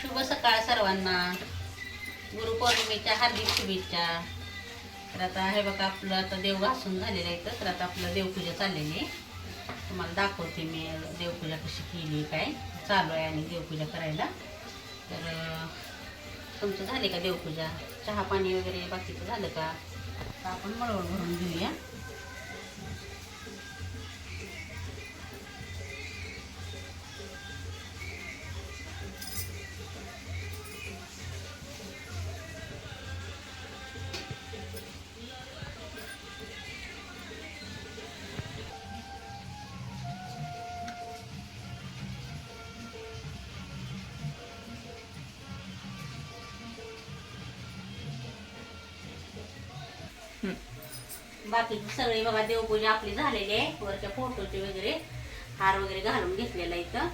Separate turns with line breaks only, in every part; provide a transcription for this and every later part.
शुभ सकाळ सर्वांना. गुरुपौर्णिमेच्या हार्दिक शुभेच्छा. तर आता हे बघा आपलं आता देव घासून झालेलं आहे तर आता आपलं देवपूजा चाललेली आहे. तुम्हाला दाखवते मी देवपूजा कशी केली काय चालू आहे आणि देवपूजा करायला. तर तुमचं झाले का देवपूजा? चहा पाणी वगैरे बाकीचं झालं का? तर आपण मळवळ भरून घेऊया. बाकीची सगळी बघा देवपूजा आपली झालेली आहे. वरच्या फोटोचे वगैरे हार वगैरे घालून घेतलेला इथं.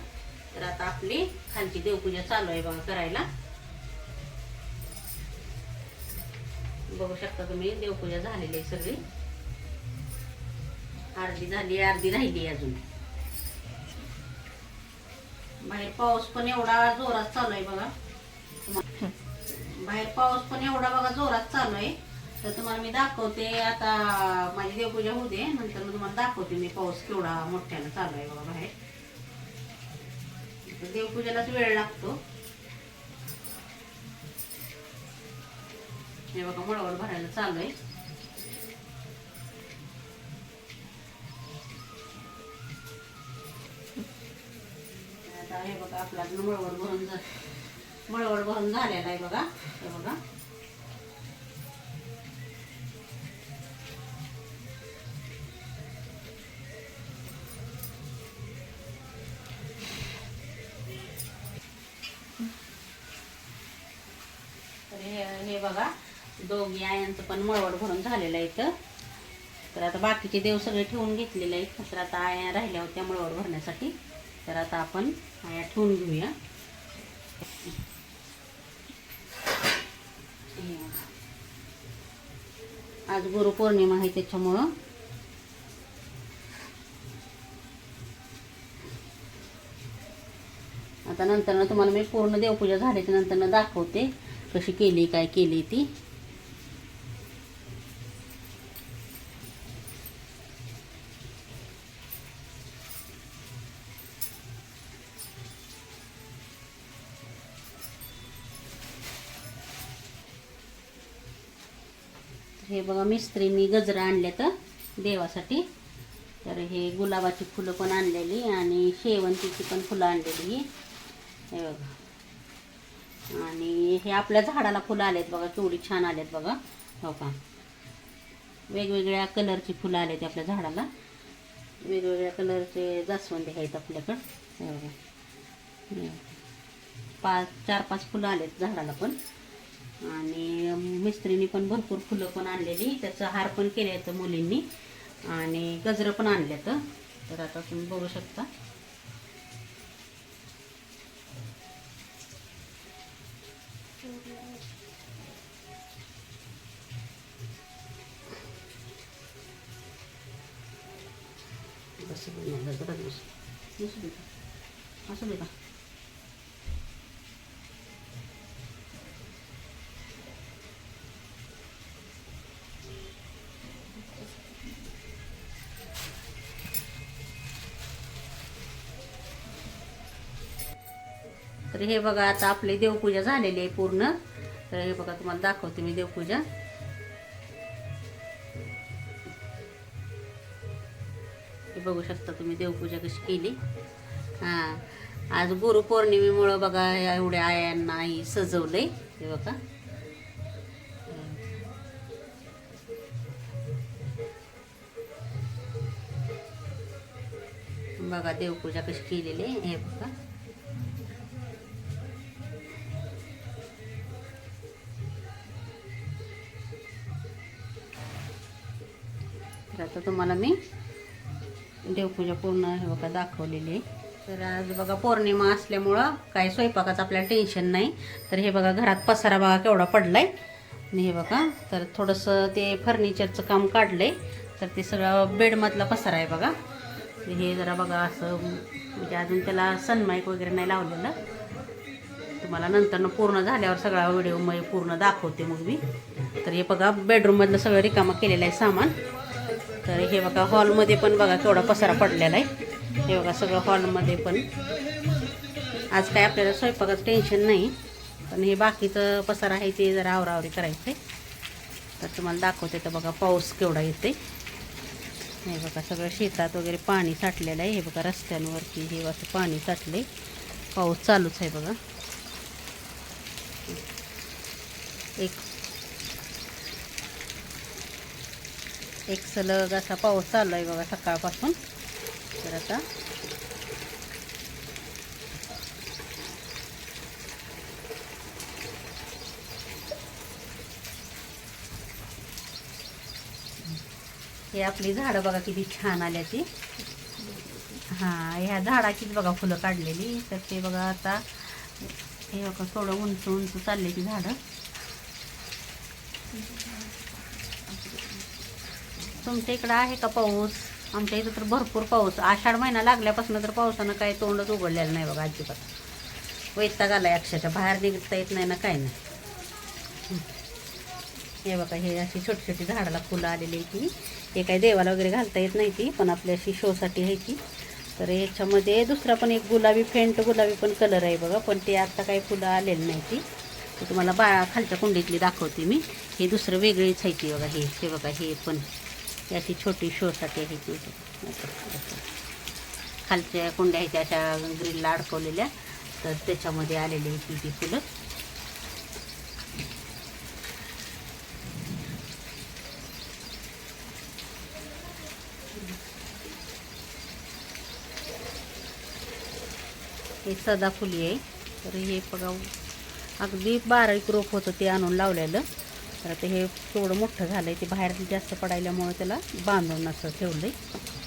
तर आता आपली खालची देवपूजा चालू आहे बघा करायला. बघू शकता तुम्ही देवपूजा झालेली आहे सगळी. अर्धी झाली अर्धी राहिली अजून. बाहेर पाऊस पण एवढा जोरात चालू आहे बघा. बाहेर पाऊस पण एवढा बघा जोरात चालू आहे. तर तुम्हाला मी दाखवते. आता माझी देवपूजा होऊ दे नंतर मी तुम्हाला दाखवते मी पाऊस केवढा मोठ्यानं चालू आहे बघा बाहेर. देवपूजेलाच वेळ लागतो. हे बघा मळवळ भरायला चालू आहे. आता हे बघा आपला मळवड भरून मळवड भरून झालेला आहे बघा. हे बघा. हे हे बघा दोघी आयांचं पण मळवड भरून झालेलं आहे इथं. तर आता बाकीचे देव सगळे ठेवून घेतलेले आहेत. तर आता आया राहिल्या होत्या मळवड भरण्यासाठी. तर आता आपण आया ठेवून घेऊया. आज गुरुपौर्णिमा आहे त्याच्यामुळं. आता नंतर तुम्हाला मी पूर्ण देवपूजा झाल्याच्यानंतर दाखवते. कशी केली काय केली ती? हे बघा मिस्त्रींनी गजरा आणले तर देवासाठी. तर हे गुलाबाची फुलं पण आणलेली आणि शेवंतीची पण फुलं आणलेली हे बघा. आणि हे आपल्या झाडाला फुलं आलेत बघा केवढी छान आलेत बघा. हो का? वेगवेगळ्या कलरची फुलं आलेत आपल्या झाडाला. वेगवेगळ्या कलरचे जास्वंदी आहेत आपल्याकडं. बघा. पाच चार पाच फुलं आलेत झाडाला पण. आणि मिस्त्रीनी पण भरपूर फुलं पण आणलेली. त्याचं हार पण केले आहेत मुलींनी. आणि गजरं पण आणले तर आता तुम्ही बघू शकता. कसं बनवलं जरा दिवस दिसू दे का असू दे का तर हे बघा आता आपली देवपूजा झालेली आहे पूर्ण. तर हे बघा तुम्हाला दाखवते मी देवपूजा. बघू शकता तुम्ही देवपूजा कशी केली. हां आज गुरुपौर्णिमेमुळं बघा एवढ्या आयांनाही सजवलं आहे हे बघा. बघा देवपूजा कशी केलेली आहे. हे बघा. तर आता तुम्हाला मी देवपूजा पूर्ण हे बघा दाखवलेली. आहे तर आज बघा पौर्णिमा असल्यामुळं काय स्वयंपाकाचं आपल्याला टेन्शन नाही. तर हे बघा घरात पसारा बघा केवढा पडला आणि हे बघा तर थोडंसं ते फर्निचरचं काम काढलंय. तर ते सगळं बेडमधला पसारा आहे बघा. हे जरा बघा असं म्हणजे अजून त्याला सनमाईक वगैरे नाही लावलेलं. तुम्हाला नंतर पूर्ण झाल्यावर सगळा व्हिडिओ पूर्ण दाखवते मग मी. तर हे बघा बेडरूममधलं सगळं रिकामा केलेलं आहे सामान. तर हे बघा हॉलमध्ये पण बघा केवढा पसारा पडलेला आहे. हे बघा सगळं हॉलमध्ये पण. आज काय आपल्याला स्वयंपाकाचं टेन्शन नाही पण हे बाकीचं पसारा आहे ते जरा आवरावरी करायचं आहे तर तुम्हाला दाखवते तर बघा पाऊस केवढा येते हे बघा सगळं शेतात वगैरे पाणी साठलेलं आहे. हे बघा रस्त्यांवरती हे असं पाणी साठले पाऊस चालूच आहे बघा. एक एक सलग असा पाऊस चालू आहे बघा सकाळपासून. तर आता हे आपली झाडं बघा किती छान आल्या ती. हां ह्या झाडाचीच बघा फुलं काढलेली. तर ते बघा आता हे बघा थोडं उंच उंच चालले ती झाडं. तुमच्या इकडं आहे का पाऊस? आमच्या इथं तर भरपूर पाऊस. आषाढ महिना लागल्यापासून तर पावसानं काही तोंडच उघडलेलं नाही बघा अजिबात. वैताग आलाय अक्षरशः. बाहेर निघता येत नाही ना काय नाही. हे बघा हे अशी छोटी छोटी झाडाला फुलं आलेली आहे ती. हे काही देवाला वगैरे घालता येत नाही ती पण आपल्या अशी शोसाठी आहे ती. तर ह्याच्यामध्ये दुसरा पण एक गुलाबी फेंट गुलाबी पण कलर आहे बघा पण ते आत्ता काही फुलं आलेली नाही ती तुम्हाला बा खालच्या कुंडीतली दाखवते मी. हे दुसरं वेगळीच आहे ती बघा हे. हे बघा हे पण. याची अशी छोटी शोसाठी ह्याची खालच्या कुंड्या ह्याच्या अशा ग्रिलला अडकवलेल्या. तर त्याच्यामध्ये आलेली होती ती ती फुलं. हे सदाफुली आहे. तर हे बघा अगदी बारीक रोप होतं ते आणून लावलेलं. तर आता हे थोडं मोठं झालं आहे ते बाहेर जास्त पडायल्यामुळं त्याला बांधून असं ठेवलं आहे